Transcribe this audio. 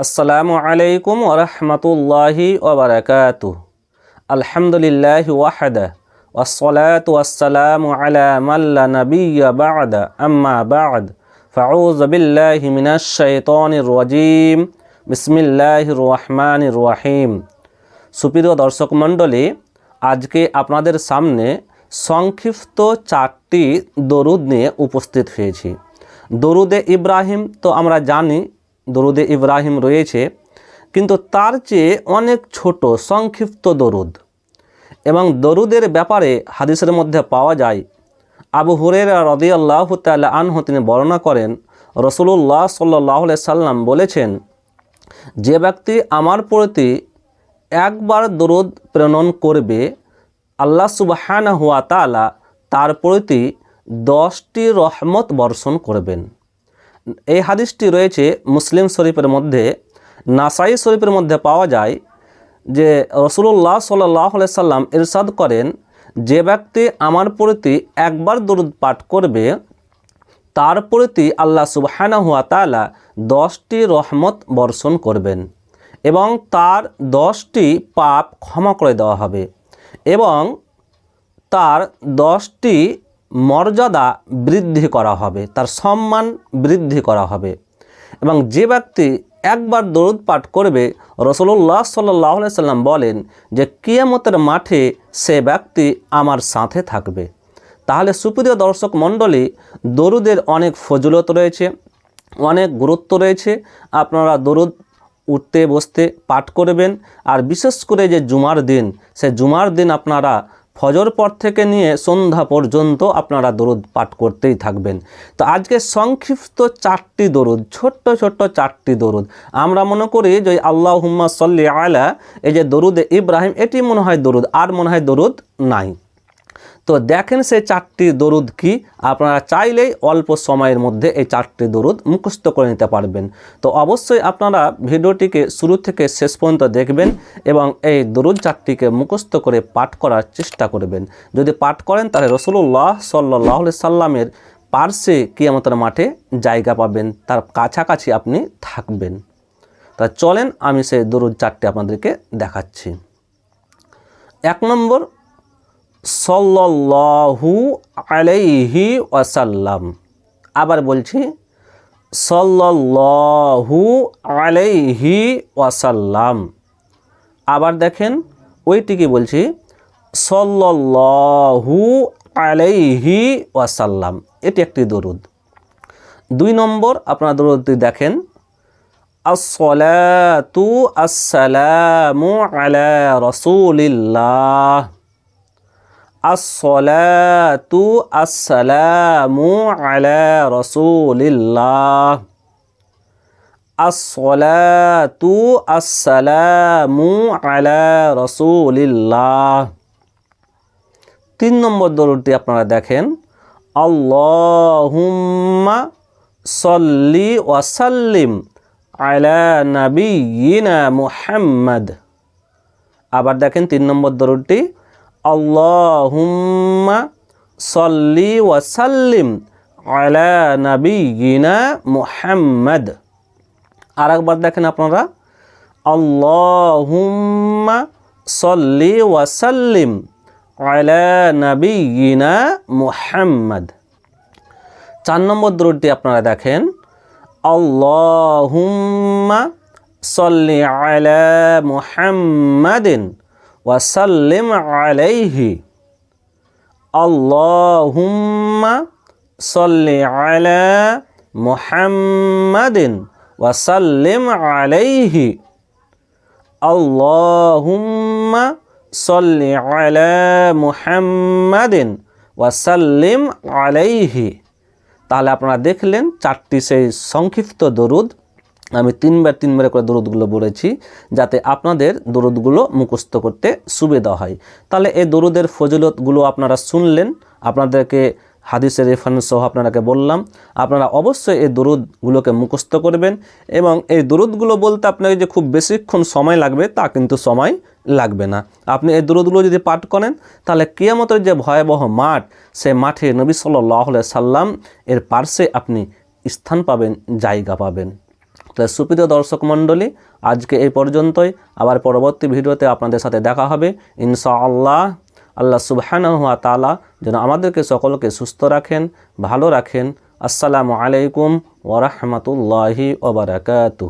আসসালামু আলাইকুম ওরহমতুল্লাহি ওবরাকাতু আলহামদুলিল্লাহ ওয়াহাদা والصلاة والسلام على من لا نبي بعد أما بعد فأعوذ بالله من الشيطان الرجيم بسم الله الرحمن الرحيم সুপ্রিয় দর্শক মণ্ডলী আজকে আপনাদের সামনে সংক্ষিপ্ত চারটি দরুদ নিয়ে উপস্থিত হয়েছি দরুদে ইব্রাহিম তো আমরা জানি দরুদে ইব্রাহিম রয়েছে, কিন্তু তার চেয়ে অনেক ছোট, সংক্ষিপ্ত দরুদ। এবং দরুদের ব্যাপারে হাদিসের মধ্যে পাওয়া যায়, আবু হুরের রদি আল্লাহ তাল্লাহ আনহু তিনি বর্ণনা করেন রসুল্লাহ সাল্লাহ সাল্লাম বলেছেন, যে ব্যক্তি আমার প্রতি একবার দরুদ প্রেরণ করবে, আল্লাহ সুবাহান হুয়া তালা তার প্রতি দশটি রহমত বর্ষণ করবেন। এই হাদিসটি রয়েছে মুসলিম শরীফের মধ্যে, নাসাই শরীফের মধ্যে পাওয়া যায় যে রসুল্লাহ সাল্লাহ সাল্লাম ইরশাদ করেন, যে ব্যক্তি আমার প্রতি একবার দরুদ পাঠ করবে, তার প্রতি আল্লাহ সুবহানা হুয়া তালা দশটি রহমত বর্ষণ করবেন এবং তার দশটি পাপ ক্ষমা করে দেওয়া হবে এবং তার দশটি মর্যাদা বৃদ্ধি করা হবে, তার সম্মান বৃদ্ধি করা হবে। এবং যে ব্যক্তি একবার দরুদ পাঠ করবে রসুল্লাহ সাল্লাহ সাল্লাম বলেন যে, কিয়ামতের মাঠে সে ব্যক্তি আমার সাথে থাকবে। তাহলে সুপ্রিয় দর্শক মণ্ডলী, দরুদের অনেক ফজলত রয়েছে, অনেক গুরুত্ব রয়েছে। আপনারা দরুদ উঠতে, বসতে পাঠ করবেন। আর বিশেষ করে যে জুমার দিন, সে জুমার দিন আপনারা ফজর পর থেকে নিয়ে সন্ধ্যা পর্যন্ত আপনারা দরুদ পাঠ করতেই থাকবেন। তো আজকে সংক্ষিপ্ত চারটি দরুদ, ছোট্ট ছোট্ট চারটি দরুদ। আমরা মনে করি যে আল্লাহ হুম্মা সল্লি আলা, এই যে দরুদে ইব্রাহিম, এটি মনে হয় দরুদ, আর মনে হয় দরুদ নাই। তো দেখেন সেই চারটি দরুদ কি? আপনারা চাইলেই অল্প সময়ের মধ্যে এই চারটি দরুদ মুখস্থ করে নিতে পারবেন। তো অবশ্যই আপনারা ভিডিওটিকে শুরু থেকে শেষ পর্যন্ত দেখবেন এবং এই দরুদ চারটিকে মুখস্থ করে পাঠ করার চেষ্টা করবেন। যদি পাঠ করেন, তাহলে রসুল্লাহ সাল্লাহ সাল্লামের পার্শ্বে কিয়ামতের মাঠে জায়গা পাবেন, তার কাছাকাছি আপনি থাকবেন। তা চলেন, আমি সেই দরুদ চারটি আপনাদেরকে দেখাচ্ছি। এক নম্বর সল্লাহু আলাইহি ওয়াসাল্লাম। আবার বলছি সল্লাহু আলাইহি ওয়াসাল্লাম। আবার দেখেন, ওইটিকে বলছি সল্লাহু আলাইহি ওয়াসাল্লাম। এটি একটি দরুদ। দুই নম্বর, আপনার দরুদটি দেখেন, আসসালাতু আসসালামু আলা রসুলিল্লাহ। আসসালাতু আসসালামু আলা রসুলিল্লাহ। আসসালাতু আসসালামু আলা রসুলিল্লাহ। তিন নম্বর দরুদটি আপনারা দেখেন। আল্লাহুম্মা সল্লি ওয়াসাল্লিম আলা নবীনা মুহাম্মদ। আবার দেখেন তিন নম্বর দরুদটি আল্লাহুম্মা সল্লি ওয়াসাল্লিম আলা নবীনা মুহাম্মদ। আর একবার দেখেন আপনারা, আল্লাহুম্মা সল্লি ওয়াসাল্লিম আলা নবীনা মুহাম্মদ। চার নম্বর দরুদটি আপনারা দেখেন, আল্লাহুম্মা সল্লি আলা মুহাম্মাদিন ওয়াসাল্লিম আলাইহি। আল্লাহুম্মা সল্লি আলা মুহাম্মাদিন ওয়াসাল্লিম আলাইহি। আল্লাহুম্মা সল্লি আলা মুহাম্মাদিন ওয়াসাল্লিম আলাইহি। তাহলে আপনারা দেখলেন চারটি সেই সংক্ষিপ্ত দরুদ আমি তিনবার তিনবার করে দরুদগুলো বলেছি যাতে আপনাদের দরুদগুলো মুখস্থ করতে সুবিধা হয়। তাহলে এই দরুদের ফজিলতগুলো আপনারা শুনলেন, আপনাদেরকে হাদিসের রেফারেন্স সহ আপনাকে বললাম। আপনারা অবশ্যই এই দরুদগুলোকে মুখস্থ করবেন এবং এই দরুদগুলো বলতে আপনাকে যে খুব বেশিক্ষণ সময় লাগবে তা কিন্তু সময় লাগবে না। আপনি এই দরুদগুলো যদি পাঠ করেন, তাহলে কিয়ামতের যে ভয়াবহ মাঠ সে মাঠে নবী সাল্লাহ সাল্লাম এর পার্শ্বে আপনি স্থান পাবেন, জায়গা পাবেন। তাহলে সুপ্রিয় দর্শক মণ্ডলী, আজকে এই পর্যন্তই। আবার পরবর্তী ভিডিওতে আপনাদের সাথে দেখা হবে। ইনশাআল্লাহ, আল্লাহ সুবহানাহু ওয়া তাআলা যেন আমাদেরকে সকলকে সুস্থ রাখেন, ভালো রাখেন। আসসালামু আলাইকুম ওরহমতুল্লাহি ওবরাকাতু